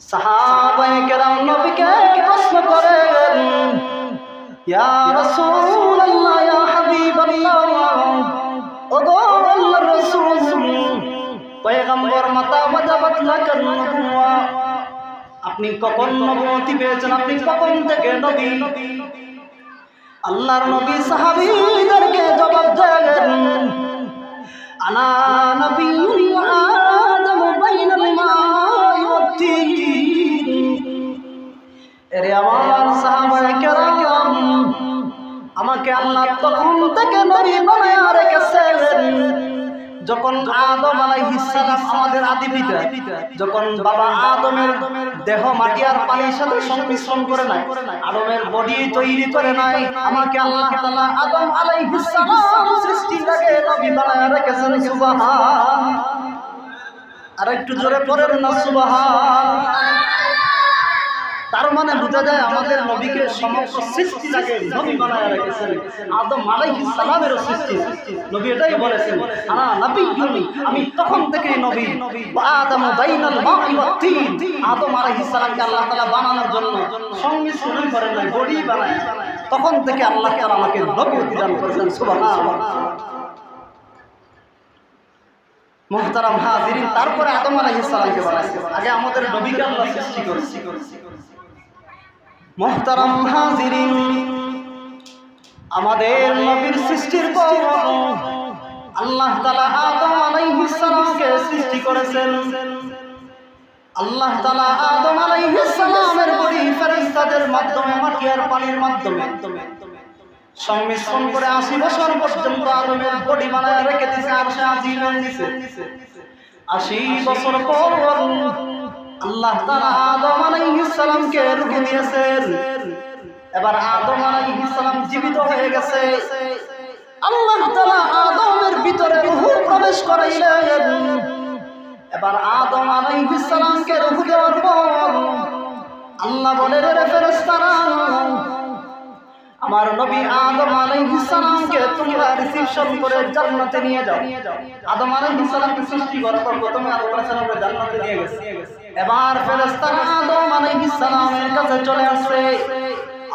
সাহাবায়ে কেরাম নবীকে প্রশ্ন করেন, ইয়া রাসূলুল্লাহ, ইয়া হাবিবাল্লাহ, ওগো আল্লাহর রাসূল, পয়গম্বর মাতা ওয়াজাবাত লাকান নবুয়া? আপনি কখন নবুয়তি পেয়েছেন? আপনি কখন থেকে নবী? আল্লাহর নবী সাহাবীদেরকে জবাব দেন, আনা নবিয়্যুন আমার সাহাবায়ে কেরাম আমাকে আল্লাহ তখন থেকে নবী বানায় রেখেছেন। যখন আদম আলাইহিস সালাম আমাদের আদি পিতা যখন বাবা আদমের দেহ মাটি আর পানির সাথে সংমিশ্রণ করে নাই, আদমের বডি তৈরি করে নাই, আমাকে আল্লাহ তাআলা আদম আলাইহিস সালাম সৃষ্টির আগে নবী বানায় রেখেছেন, সুবহান। আর একটু জোরে পড়েন না, সুবহান। তার মানে বোঝা যায় আমাদের নবীকে সমগ্র সৃষ্টি লাগে নবী বানায় রেখেছেন। আদম সৃষ্টি। নবী এটাই বলেছেন আনা নবী আমি তখন থেকে নবী। আদম বাইনাল মাই ওয়াত তিন আদম আলাইহিস সালামকে আল্লাহ তাআলা বানানোর জন্য সংমিশ্রণ করেন নাই বডি বানায়। তখন থেকে আল্লাহ তাআলা আমাকে নবী দান করেছেন, সুবহানাল্লাহ। হাজিরিন, তারপরে আদম আলাইহিস সালামকে বানাইছে আগে আমাদের নবীকে আল্লাহ সৃষ্টি করেছে। মোহতারাম হাজিরিন, আমাদের নবীর সৃষ্টির পর আল্লাহ তাআলা আদম আলাইহিস সালামকে সৃষ্টি করেছেন। আল্লাহ তাআলা আদম আলাইহিস সালামের বডি ফেরেশতাদের মাধ্যমে মাটি আর পানির মাধ্যমে সংমিশ্রণ করে আশি বছর পর্যন্ত আদমের বডি বানায় রেখে দিছে আর সে আজীবন দিছে। আশি বছর পর আল্লাহ তারা আদম আলাইসালামকে রুখে দিয়েছেন। এবার আদম আলাইসালাম সালাম জীবিত হয়ে গেছে। আল্লাহ তাআলা আদমের ভিতরে রূহ প্রবেশ করাইলেন। এবার আদম আলাইসালামকে রুখু দেওয়ার পর আল্লাহ বলে রে ফেরেশতারা আমার নবী আদম আলাইহিস সালামকে তোমরা রিসিপশন করে জান্নাতে নিয়ে যাও। আদম আলাইহিস সালামকে সৃষ্টি করার পর প্রথমে আদম আলাইহিস সালামকে জান্নাতে নিয়ে গেছে। এবার ফেরেশতারা আদম আলাইহিস সালামের কাছে চলে আসছে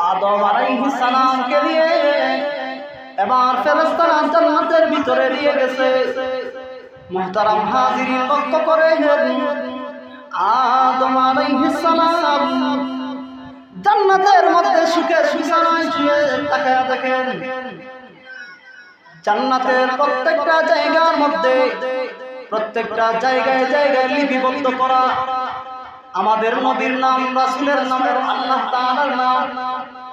আদম আলাইহিস সালামকে নিয়ে এবার ফেরেশতারা জান্নাতের ভিতরে নিয়ে গেছে। মুহতারাম হাজিরিন লক্ষ্য করে আদম আলাইহিস সালাম জান্নাতের মধ্যে সুখে বিছানায় শুয়ে তাকায় দেখেন। জান্নাতের প্রত্যেকটা জায়গার মধ্যে, প্রত্যেকটা জায়গায় জায়গায় লিপিবদ্ধ করা আমাদের নবীর নাম, রাসূলের নামের আল্লাহ তাআলার নাম,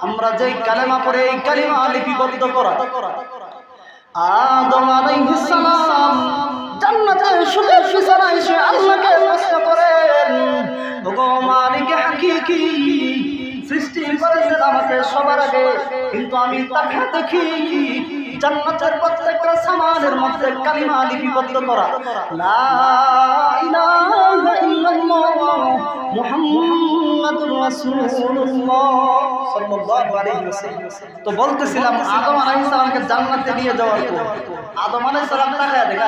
আমরা যেই কালেমা পড়ে এই কালিমা লিপিবদ্ধ করা। আদম আলাইহিস সালাম জান্নাতে বিছানায় শুয়ে আল্লাহকে প্রশ্ন করেন, ওগো মালিক হাকিকি সৃষ্টি করেছেন আমাকে সবার আগে, কিন্তু আমি তাকে দেখি জান্নাতের প্রত্যেকটা সামানের মধ্যে কালিমা লিপিবদ্ধ করা। তো বলতেছিলাম, আদম আলাইহিস সালামকে জান্নাতে নিয়ে যাওয়ার পর, আদম আলাইহিস সালাম তাকায় দেখে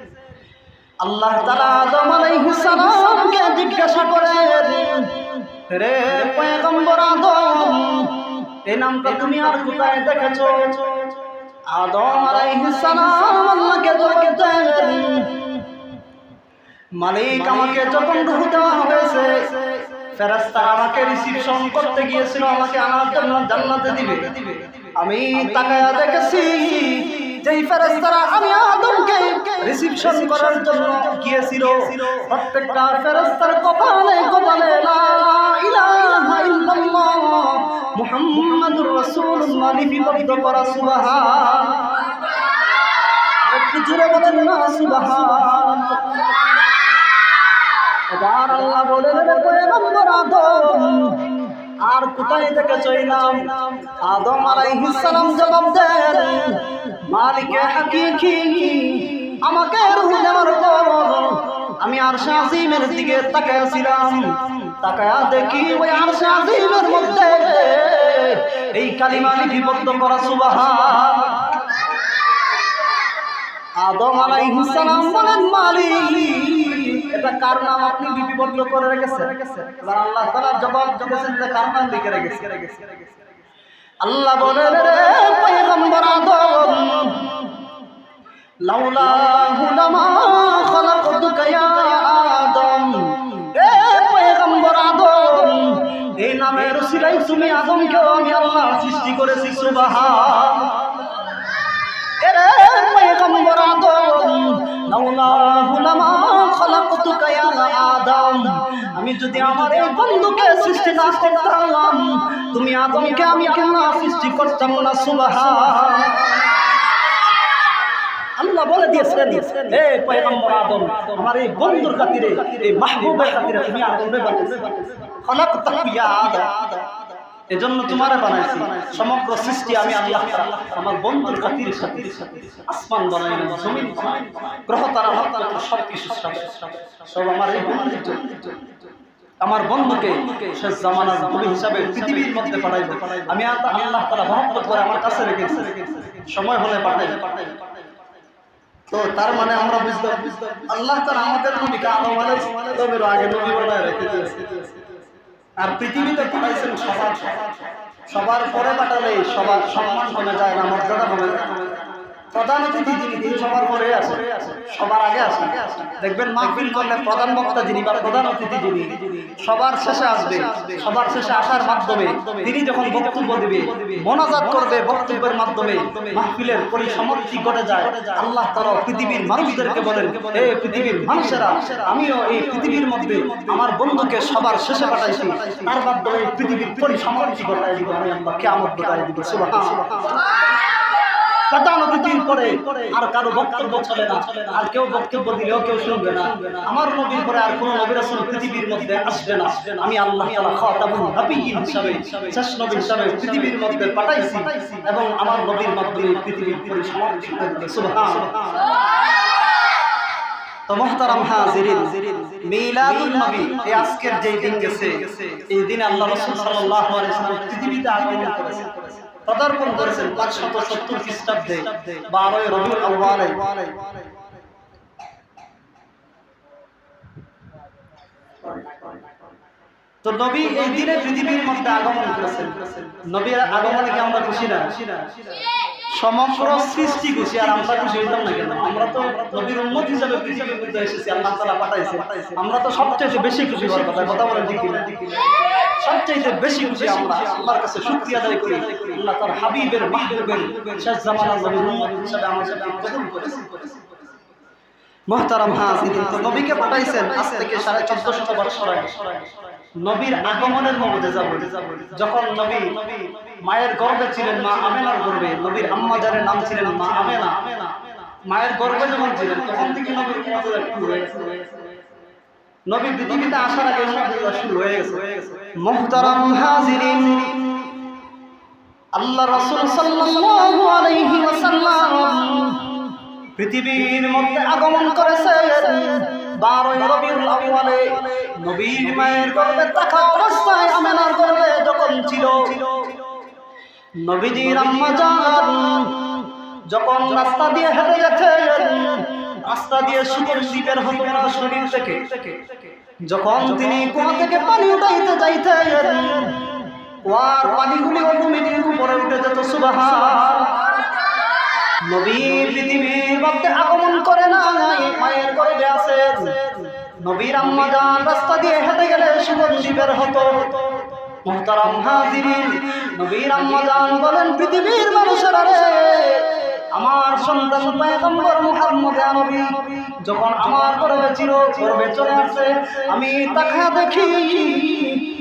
আল্লাহ তাআলা আদম আলাইহিস সালামকে জিজ্ঞাসা করেন রে পয়গম্বর আদম এই নামটা তুমি আর কোথায় দেখেছ? আদম আলাইহিস সালাম আল্লাহকে জবাব দেন, মালিক আমাকে যখন রূহ দেওয়া হয়েছে ফেরেশতা আমাকে রিসিপশন করতে গিয়েছিল, আমাকে আনার জন্য জান্নাতে দিবে। আমি তাকায়া দেখেছি যেই ফেরেশতারা আমি আদমকে রিসিপশন করার জন্য গিয়েছিল, প্রত্যেকটা ফেরেশতার কপালে কপালে লা ইলাহা ইল্লাল্লাহ, মুহাম্মাদুর রাসূলুল্লাহ লিপিবদ্ধ করা সুবহান। একটু জোরে বলেন না, সুবহান। আল্লাহ বলেন পয়গম্বর আদম আর কোথায় থেকে চইলাম আদম আলাইহিস সালাম জবাব দেন, মালিকে হাকিকি, আমাকে রূহ দেওয়ার পর আমি আরশে আজিমের দিকে তাকায়াছিলাম তাকায়া দেখি ওই আরশে আজিমের মধ্যে এই কালিমা লিপিবদ্ধ করা সুবহান। আদম আলাইহিস সালাম বলেন, মালিক এটা কার নাম আপনি লিপিবদ্ধ করে রেখেছেন? এবার আল্লাহ তাআলা জবাব দিয়েছেন যে কার নাম লিখে রেখেছেন। আল্লাহ বলেন রে পয়গম্বর আদম, লাউলা হুলামা খালাকতুকা ইয়া আদম। এ পয়গম্বর আদম, এই নামের উসিলাই তুমি আদমকে আমি আল্লাহ সৃষ্টি করেছি, সুবহান। এরে পয়গম্বর আদম লাউলাহু আমি যদি আমার এই বন্ধুকে সৃষ্টি না করতাম, তুমি আদমকে আমি আল্লাহ সৃষ্টি করতাম না, সুবহান। আল্লাহ বলে দিয়েছেন এ পয়গম্বর আদম, আমার এই বন্ধুর খাতিরে, এই মাহবুবের খাতিরে তুমি আদম। এজন্য তোমারে বানাইছি। সমগ্র সৃষ্টি আমি আল্লাহ আমার বন্ধুর খাতির সাথে আসমান বানাইলাম জমিন বানাইলাম গ্রহ তারা নক্ষত্র সব কিছু সব আমার এই বন্ধুর জন্য। আমার বন্ধুকে শেষ জামানার নবী হিসাবে পৃথিবীর মধ্যে পাঠাইব। আমি আল্লাহ তাআলা মহব্বত করে আমার কাছে রেখেছি সময় হলে পাঠাই। তো তার মানে আমরা বুঝলাম আল্লাহ তাআলা আমাদের নবীকে আদম আলাইহিস সালামের আগে নবী বানায় রেখে দিয়েছে। আর পৃথিবীতে কি পাঠাইছেন সবার সবার পরে পাঠালে সবার সম্মান কমে যায় না, মর্যাদা কমে যায়। প্রধান অতিথি যিনি, তিনি সবার পরে আসে সবার আগে আসেন। দেখবেন মাহফিল করলে প্রধান বক্তা যিনি বা প্রধান অতিথি যিনি, সবার শেষে আসবে। সবার শেষে আসার মাধ্যমে তিনি যখন বক্তব্য দিবে, মনাজাত করবে বক্তব্যের মাধ্যমে মাহফিলের পরিসমাপ্তি ঘটে যায়। আল্লাহ তাআলা পৃথিবীর মানুষদেরকে বলেন, এ পৃথিবীর মানুষেরা, আমিও এই পৃথিবীর মধ্যে আমার বন্ধুকে সবার শেষে পাঠাইছি। তার মাধ্যমে পৃথিবীর পরিসমাপ্তি ঘটাই দিব আমি আল্লাহ কেমন ঘটাই দিব। সুবহানাল্লাহ। প্রধান অতিথির পরে আর কারও বক্তব্য চলে না। আর কেউ বক্তব্য দিলেও কেউ শুনবে না। আমার নবীর পরে আর কোনো নবীর রাসূল পৃথিবীর মধ্যে আসবে না। আমি আল্লাহ তাআলা খাতামুন নবিয়্যিন হিসাবে শেষ নবী হিসাবে পৃথিবীর মধ্যে পাঠাইছি এবং আমার নবীর মাধ্যমে পৃথিবীর পরিসমাপ্তি দিতে সুবহানাল্লাহ তো মহতারাম হাজিরিন মিলাদুন নবী এই আজকের যে দিন গেছে এই দিনে আল্লাহ রাসূল সাল্লাল্লাহু আলাইহি ওয়াসাল্লাম পৃথিবীতে আগমন করেছেন। পদার্পণ করেছেন পাঁচশত সত্তর খ্রিস্টাব্দে বারোই রবিউল আউয়ালে। তো নবী এই দিনে পৃথিবীর মধ্যে আগমন করেছেন। নবীর আগমনে কি আমরা খুশি না? সমগ্র সৃষ্টি খুশি, আর আমরা খুশি হইতাম না কেন? আমরা তো নবীর উন্মত হিসাবে পৃথিবীর মধ্যে এসেছি, আল্লাহ তাআলা পাঠাইছে। আমরা তো সবচেয়ে বেশি খুশি হওয়ার কথা কথা বলেন ঠিক সবচেয়ে বেশি খুশি আমরা, আল্লাহর কাছে শুকরিয়া আদায় করি। আল্লাহ তার হাবিবের, মাহবুবের শেষ নবীর উম্মত হিসাবে আমাদের কবুল করেছে। মহতারাম তো নবীকে পাঠাইছেন আজ থেকে সাড়ে চোদ্দশত বছর নবীর আগমনের বলে যখন নবী মায়ের গর্বে ছিলেন মা আমেনার গর্বে, নবীর আম্মাজারের নাম ছিলেন মা আমেনা। মায়ের গর্বে যখন ছিলেন, তখন থেকে নবীর শুরু হয়েছে। নবী পৃথিবীতে আসার আগে মমজা শুরু হয়ে গেছে। মুহতারাম হাজিরিন। আল্লাহ রাসূল সাল্লাল্লাহু আলাইহি ওয়াসাল্লাম পৃথিবীর মধ্যে আগমন করেছেন। বারোই মায়ের অবস্থায় আমেনার যখন ছিল যখন রাস্তা দিয়ে হেঁটে গেছেন, রাস্তা দিয়ে সুগন্ধি বের হতো না শরীর থেকে, যখন তিনি কুয়া থেকে পানি উঠাইতে যাইতেন, কুয়ার পানিগুলি অটোমেটিক উপরে উঠে যেত, সুবাহান নবী পৃথিবীর মধ্যে আগমন করে না মায়ের গর্ভে আছেন নবীর আম্মা জান রাস্তা দিয়ে হেঁটে গেলে সুগন্ধি বের হতো। মুহতারাম হাজিরিন, নবীর আম্মা জান বলেন, পৃথিবীর মানুষেরা রে আমার সন্তান পয়গম্বর মুহাম্মদ নবী, যখন আমার গর্ভে ছিল গর্ভে চলে আসে, আমি তাকা দেখি,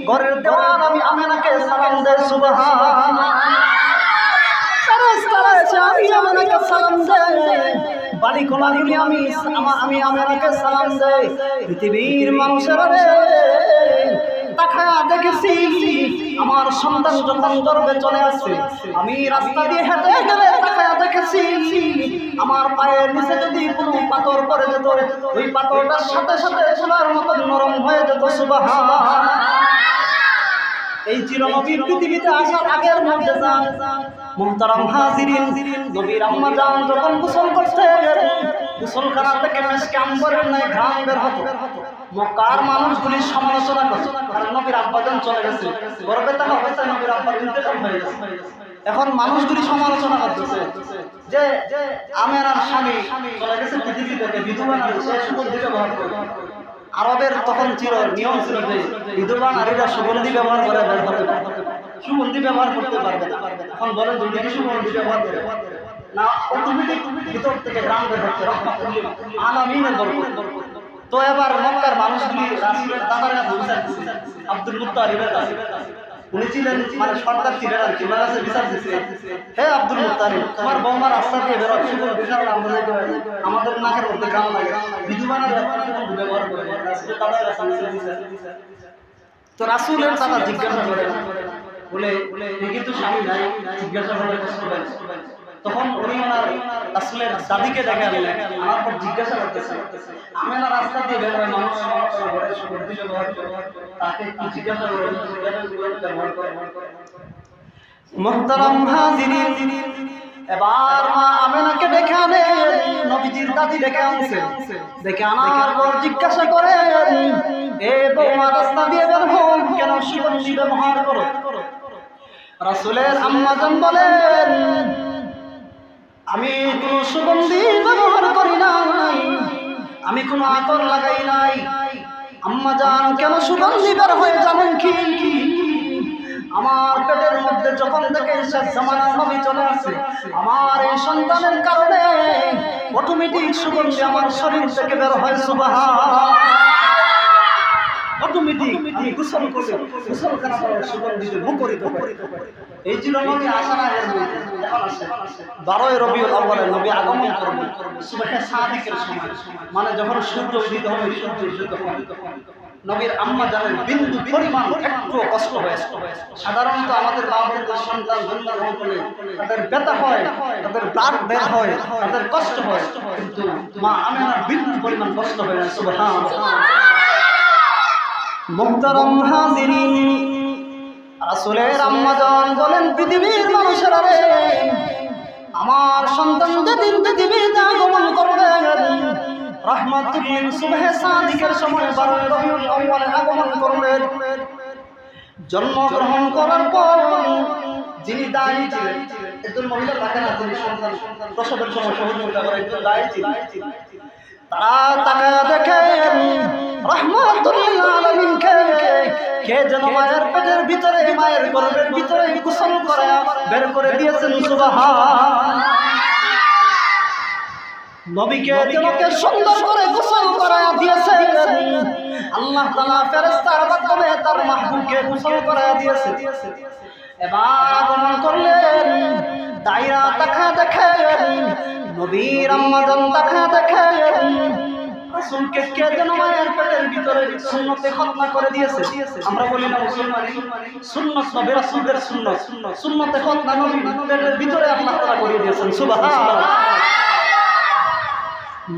ঘরের দেওয়াল আমি আমেনাকে সালাম দেই সুবহানাল্লাহ বাড়ি কোলাগুলি আমি আমা- আমি আমেরাকে সালাম দেই পৃথিবীর মানুষেরা তাকায়া দেখেছি, আমার সন্তান যখন গর্বে চলে আসছে, আমি রাস্তা দিয়ে হেঁটে গেলে তাকায়া দেখেছি, আমার পায়ের নিচে যদি কোনো পাথর পড়ে যেত, ওই পাথরটার সাথে সাথে সোনার মতো নরম হয়ে যেত সুবাহ এই চিরনবীর পৃথিবীতে আসার যান মুহতারাম হাজিরিন নবীর আম্মা যান যখন করতে থেকে মেশকে আম্বরের নাই ঘাম বের হতো। মক্কার সমালোচনা করছে কারণ নবীর চলে গেছে। গর্বে অবস্থায় নবীর এখন মানুষগুলি সমালোচনা করতেছে যে আমের আর স্বামী চলে গেছে পৃথিবী থেকে, বিধবা করে আরবের তখন ছিল নিয়ম ছিল যে বিধবা নারীরা সুগন্ধি ব্যবহার করে বের হতে পারবে সুগন্ধি ব্যবহার করতে পারবে এখন বলেন দুর্গা দিকে সুগন্ধি ব্যবহার করে? না, অটোমেটিক ভিতর থেকে গ্রাম বের হচ্ছে আলামিনের বরকত তো এবার মক্কার মানুষগুলি রাসুলের দাদার কাছে আব্দুল মুত্তালিবের কাছে। উনি ছিলেন মানে সর্দার ছিলেন আর কি ওনার কাছে বিচার দিচ্ছে হে আব্দুল মুক্তারি তোমার বৌমা রাস্তা দিয়ে বেরো বিশাল আমাদের আমাদের নাকের মধ্যে গ্রাম লাগে বিধবানের ব্যবহার করে তো রাসূলের দাদা জিজ্ঞাসা করে বলে কিন্তু স্বামী নাই জিজ্ঞাসা করে। তখন উনি ওনার রাসূলের দাদিকে ডেকে আনলেন আমার পর জিজ্ঞাসা করতেছে আমি না রাস্তা দিয়ে বের হয় মানুষ তাকে কি জিজ্ঞাসা এবার মা আমেনাকে ডেকে আনে, নবীজির দাদি ডেকে আনছে আনার পর জিজ্ঞাসা করে, এ বৌমা, রাস্তা দিয়ে বের হও, কেন সুগন্ধি ব্যবহার করো? রাসূলের আম্মাজান বলেন আমি কোনো সুগন্ধি ব্যবহার করি নাই। আমি কোনো আতর লাগাই নাই। আম্মা জান, কেন সুগন্ধি বের হয়ে জানেন কি? আমার পেটের মধ্যে যখন থেকে শেষ জামানার নবী চলে আসে, আমার এই সন্তানের কারণে অটোমেটিক সুগন্ধি আমার শরীর থেকে বের হয় সুবাহ অটোমেটিক আমি গোসল করলে গোসল করা হয়। এই নবী আসা। না আউয়ালে নবী আগমন করবেন সুবহে সাদিকের সময়। মানে যখন সূর্য উদিত হবে, সূর্য উদিত হবে। নবীর আম্মা জানেন, বিন্দু পরিমাণ একটু কষ্ট হয় সাধারণত আমাদের বাবাদের সন্তান তাদের ব্যথা হয়, তাদের ব্লাড বের হয়, তাদের কষ্ট হয়। কিন্তু মা আমেনার বিন্দু পরিমাণ কষ্ট হয় না। সুবহানাল্লাহ। মুহতারাম হাজিরিন রাসূলের আম্মাজান বলেন, পৃথিবীর মানুষেরা রে, আমার সন্তান যেদিন পৃথিবীতে আগমন করবে রহমাতুল্লিল সুবহে সাদিকের সময় বারোই রবিউল আগমন করবেন জন্মগ্রহণ করার পর যিনি দায়ী ছিলেন একজন মহিলা থাকে না তিনি সন্তান, প্রসবের সময় সহযোগিতা করে একজন দায়ী ছিলেন। তারা তাকায় দেখে রহমাতুল্লিল আলামিনকে কে যেন মায়ের পেটের ভিতরে মায়ের গর্ভের ভিতরে গোসল করে বের করে দিয়েছেন সুবহান নবীকে যেনকে সুন্দর করে গোসল করায়া দিয়েছে আল্লাহ তাআলা ফেরেশতার মাধ্যমে তার মাহবুবকে গোসল করায়া দিয়েছে এবার আগমন করলেন দাইরা তাকা দেখেন নবীর আম্মাজান তাকা দেখেন রাসূলকে কে যেন মায়ের পেটের ভিতরে সুন্নতে খতনা করে দিয়েছে। আমরা বলি না মুসলমানি। সুন্নত নবী রাসূলের সুন্নত। সুন্নতে খতনা নবীর ভিতরে আল্লাহ করে দিয়েছেন। সুবহানাল্লাহ।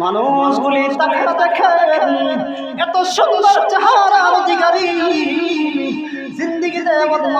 মানুষগুলি তাকে দেখেন এত সুন্দর চেহারার অধিকারী।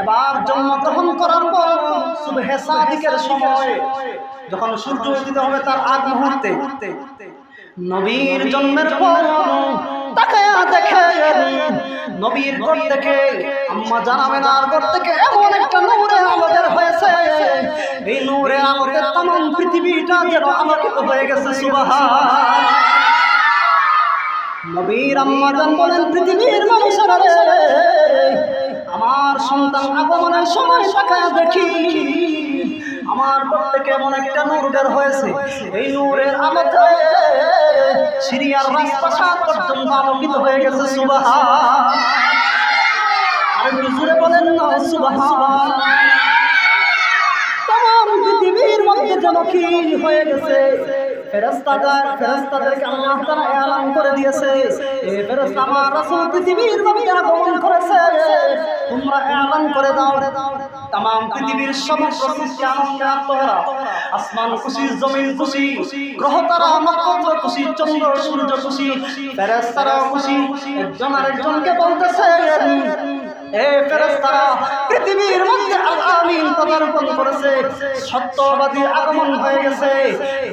এবার জন্মগ্রহণ করার পর সুবহে সময়, যখন সূর্য উদিত হবে তার আগ মুহূর্তে, নবীর জন্মের পর তাকায়া দেখে নবীর ঘর থেকে, আম্মা বের হয়েছে। এই নূরে আলোতে তাম পৃথিবীটা যেন আলোকিত হয়ে গেছে, সুবহান। নবীর আম্মাজান বলেন, পৃথিবীর মানুষেরা আমার সন্তান আগমনের সময় তাকায় দেখি, আমার প্রত্যেকে এমন একটা নূর বের হয়েছে। এই নূরের আলোতে সিরিয়ার রাজপ্রাসাদ পর্যন্ত আলোকিত হয়ে গেছে সুবাহ আর একটু জুড়ে বলেন না সুবাহ তাম, পৃথিবীর মধ্যে যেন হয়ে গেছে? ফেরেস্তাদার ফেরেস্তাদেরকে আল্লাহ তাআলা এলান করে দিয়েছে। এই ফেরেস্তা আমার রাসূল পৃথিবীর মধ্যে আগমন করেছে। তোমরা এলান করে দাও। তাম পৃথিবীর সমস্ত সৃষ্টি আনন্দে আত্মহারা। আসমান খুশি জমিন খুশি গ্রহ তারা নক্ষত্র খুশি চন্দ্র, সূর্য খুশি ফেরেস্তারা খুশি একজন আরেকজনকে বলতেছে এ ফেরেশতারা পৃথিবীর মধ্যে আল আমিন পদার্পণ করেছে সত্যবাদী আগমন হয়ে গেছে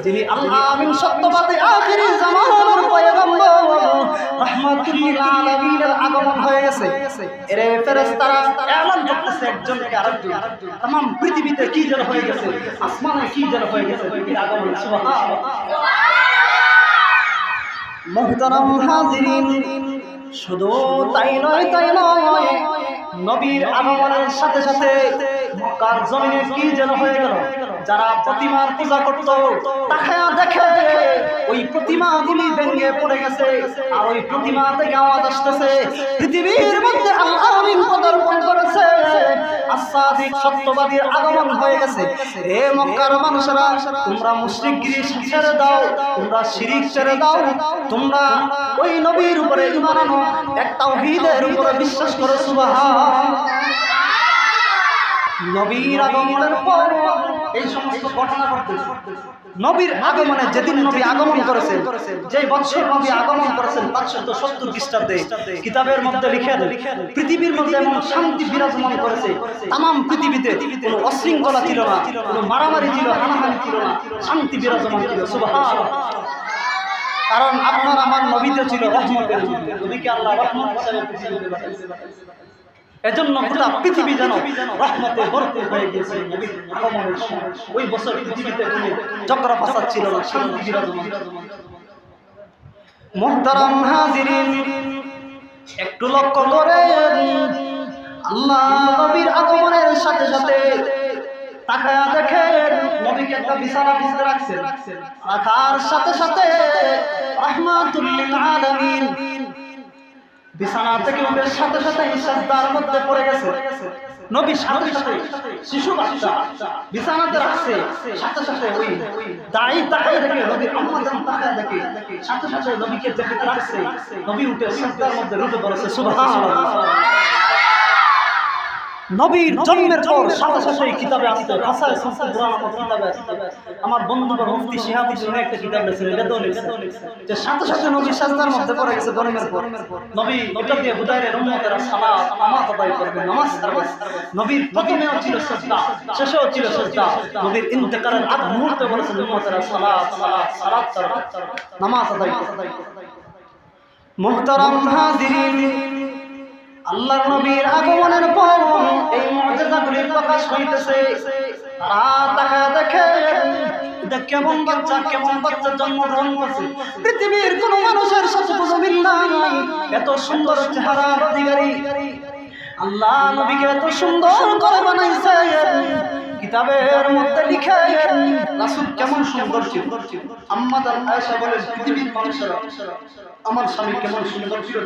যিনি আল আমিন সত্যবাদী আখিরি জামানার পয়গম্বর রাহমাতুল লিল আলামিনের আগমন হয়ে গেছে এরে ফেরেশতারা এমন করতেছে একজনকে আরেকজন तमाम পৃথিবীতে কি যেন হয়ে গেছে আসমানে কি যেন হয়ে গেছে পৃথিবীর আগমন সুবহানাল্লাহ মুহতারাম হাজিরিন শুধু তাই নয় তাই নয়, নবীর আগমনের সাথে সাথে কার জমিনে কি যেন হয়ে গেল? যারা প্রতিমার পূজা করত তাকায়া দেখে ওই প্রতিমাগুলি ভেঙে পড়ে গেছে। আর ওই প্রতিমা থেকে আওয়াজ আসতেছে, পৃথিবীর মধ্যে আল্লাহ পদার্পণ করেছে। আসাদিক সত্যবাদীর আগমন হয়ে গেছে। হে মক্কার মানুষেরা, তোমরা মুশরিকগিরি ছেড়ে দাও, তোমরা শিরিক ছেড়ে দাও, তোমরা ওই নবীর উপরে ঈমান আনো, এক তাওহীদের উপরে বিশ্বাস করো, সুবহান নবীর আগমনের পর এই সমস্ত ঘটনা ঘটতেছে। নবীর আগমনে যেদিন নবী আগমন করেছেন যে বৎসর নবী আগমন করেছেন, পাঁচশত সত্তর খ্রিস্টাব্দে কিতাবের মধ্যে লিখে পৃথিবীর মধ্যে এমন শান্তি বিরাজমান করেছে। তাম পৃথিবীতে কোনো অশৃঙ্খলা ছিল না, কোনো মারামারি ছিল হানাহানি ছিল না, শান্তি বিরাজমান ছিল সুবহান কারণ আপনার আমার নবীতে ছিল রহমতের নবীকে আল্লাহ রহমত হিসেবে। এজন্য গোটা পৃথিবী যেন রহমতে ভরপুর হয়ে গেছে নবীর আগমনের সময়। ওই বছর পৃথিবীতে কোনো চক্র ফাসাদ ছিল না শান্তি বিরাজমান। মোহতারাম হাজিরিন একটু লক্ষ্য করে আল্লাহ নবীর আগমনের সাথে সাথে তাকায়া দেখে নবীকে একটা বিছানা বিছতে রাখছেন। রাখার সাথে সাথে রহমাতুল লিল আলামিন বিছানা থেকে উঠে সাথে সাথে ইসাদার মধ্যে পড়ে গেছে। নবী সাথে সাথে শিশু বাচ্চা বিছানাতে রাখছে, সাথে সাথে ওই দাই তাকায় দেখে নবী আম্মা জান তাকায় দেখে, সাথে সাথে নবীকে দেখে রাখছে। নবী উঠে সিজদার মধ্যে রুটে পড়েছে সুবহানাল্লাহ। নবীর জন্মের পর সাথে সাথে এই কিতাবে আসতে আমার কিতাবে আসতে আমার বন্ধুগণ মুফতি শিহাবুদ্দিন একটা কিতাব লিখছেন এটাতেও লিখছেন যে সাথে সাথে নবী সাজদার মধ্যে পড়ে গেছে জন্মের পর। নবী এটা দিয়ে হুদায়ের উম্মতেরা সালাত নামাজ আদায় করবে নামাজ পড়বে নবীর প্রথমেও ছিল সাজদা শেষেও ছিল সাজদা। নবীর ইন্তেকালের আগ মুহূর্তে বলেছেন উম্মতেরা সালাত সালাত সালাত সালাত নামাজ আদায় করবে। মুহতারাম হাজিরিন আল্লাহর নবীর আগমনের পর এই মর্যাদাগুলি প্রকাশ হইতেছে। তারা তাকা দেখে আল্লাহ নবীকে এত সুন্দর করে বানাইছে। কিতাবের মধ্যে লিখে রাসূল কেমন সুন্দর ছিল। আম্মা তার বলে পৃথিবীর মানুষেরা, আমার স্বামী কেমন সুন্দর ছিল।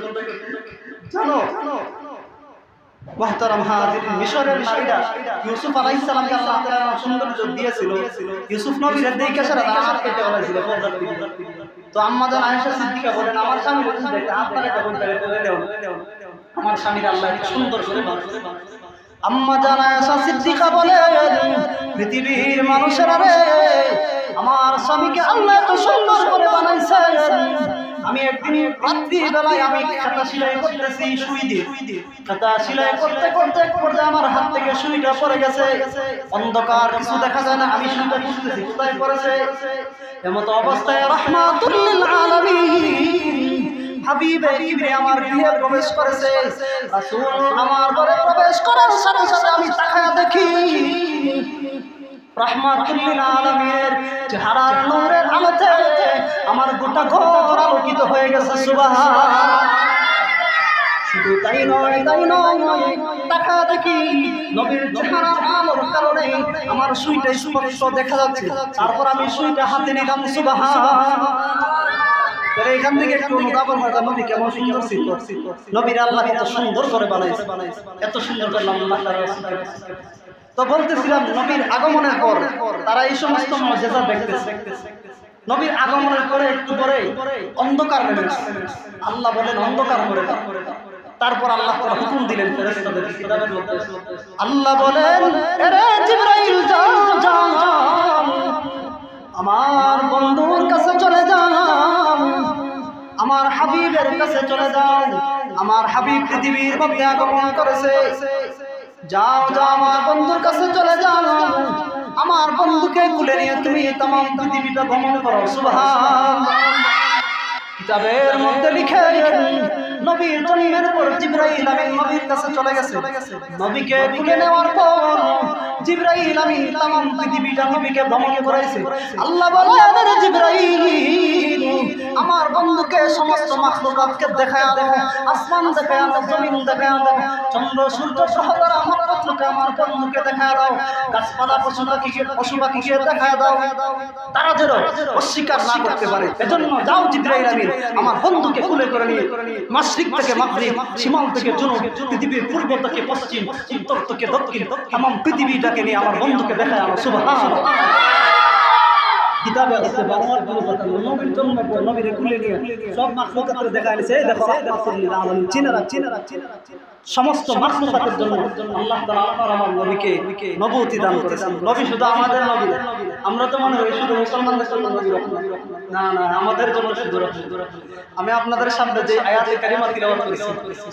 জানো দিয়েছিল। ইউসুফ তো আম্মা জান আয়েশা বলেন, আমার স্বামী বলে আমার স্বামীর আল্লাহ সুন্দর বানাইছে আম্মা জান সিদ্দিকা বলে, পৃথিবীর মানুষেরা রে, আমার স্বামীকে আল্লাহ এত সুন্দর করে বানাইছে। আমি একদিন রাত্রি বেলায় আমি খাতা সেলাই করতেছি সুই দিয়ে। খাতা সেলাই করতে করতে করতে আমার হাত থেকে সুইটা পড়ে গেছে। অন্ধকার কিছু দেখা যায় না, আমি সুইটা বুঝতেছি কোথায় পড়েছে? এমত অবস্থায় রহমাতুল্লিল আলামিন হাবিবে আমার প্রবেশ করেছে। আমার প্রবেশ আমি আমার গোটা ঘর আলোকিত হয়ে গেছে সুবহান শুধু তাই নয় তাই নয় দেখা দেখি নবীর চেহারা আলোর কারণে আমার সুইটা স্পষ্ট দেখা যাচ্ছে। তারপর আমি সুইটা হাতে নিলাম সুবহান আল্লাহ তো বলতেছিলাম, নবীর আগমনের পর তারা এই সমস্ত মজেজা দেখতেছে। নবীর আগমনের পরে একটু পরে অন্ধকার। আল্লাহ বলেন, অন্ধকার করে তারপর আল্লাহ তাআলা হুকুম দিলেন আল্লাহ বলেন আমার হাবিবের কাছে চলে যাও আমার হাবিব পৃথিবীর মধ্যে আগমন করেছে। যাও যাও, আমার বন্ধুর কাছে চলে যাও আমার বন্ধুকে কুলে নিয়ে তুমি তাম পৃথিবীটা ভ্রমণ করো। লিখে নবীর কাছে চলে গেছে। নবীকে তুলে নেওয়ার পর জিব্রাইল আমিন তাম পৃথিবীটা নবীকে ভ্রমণ করাইছে। আল্লাহ বলে আরে জিব্রাইল আমার বন্ধুকে সমস্ত মাখলুকাতকে দেখায় দাও আসমান দেখায় জমিন দেখায় চন্দ্র সূর্য সহ তারা আমার পত্রকে আমার বন্ধুকে দেখায় দাও গাছপালা পশু পাখিকে পশু পাখিকে দেখায় দাও তারা যেন অস্বীকার না করতে পারে। এজন্য যাও জিব্রাইল আমিন আমার বন্ধুকে কুলে করে নিয়ে মাশরিক থেকে মাগরিব সীমান্ত থেকে জুনুব পৃথিবীর পূর্ব থেকে পশ্চিম উত্তর থেকে দক্ষিণ তাম পৃথিবীটাকে নিয়ে আমার বন্ধুকে দেখায় আমার শুভ কিতাবে আমাদের নবী। আমরা তো মনে করি শুধু মুসলমানদের জন্য রহমত না না, আমাদের জন্য শুধু আমি আপনাদের সামনে যে আয়াতে কারিমা তিলাওয়াত করেছি,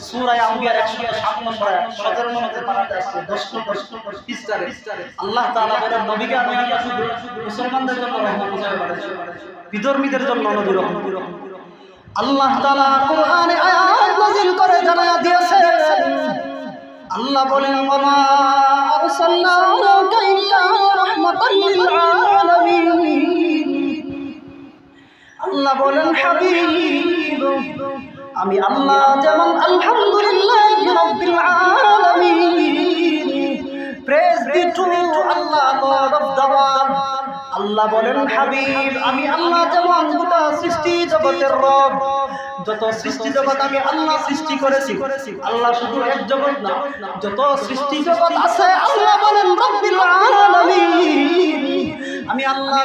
সূরা আম্বিয়ার 107 নম্বর আয়াত 17 নম্বর পারাতে আছে 10 নম্বর পৃষ্ঠারে আল্লাহ তাআলা বলেন, নবীকে আমি আল্লাহ শুধু মুসলমানদের জন্য রহমত হিসেবে পাঠাইছি বিধর্মীদের জন্য রহমত। আল্লাহ তাআলা কোরআনে আয়াত নাযিল করে জানায়া দিয়েছেন আল্লাহ বলেন আরসালনাকা রাহমাতাল লিল আলামিন আল্লাহ বলেন, হাবিব, আমি আল্লাহ যেমন, আলহামদুলিল্লাহ আল্লাহ বলেন, হাবিব, আমি আল্লাহ যেমন, গোটা সৃষ্টি জগতের রব। যত সৃষ্টি জগৎ আমি আল্লাহ সৃষ্টি করেছি, আল্লাহ শুধু এক জগৎ না, যত সৃষ্টি জগৎ আছে, আল্লাহ বলেন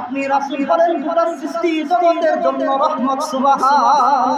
আপনি রাসূল বলেন সৃষ্টি জগতের জন্য রহমত সুবহান।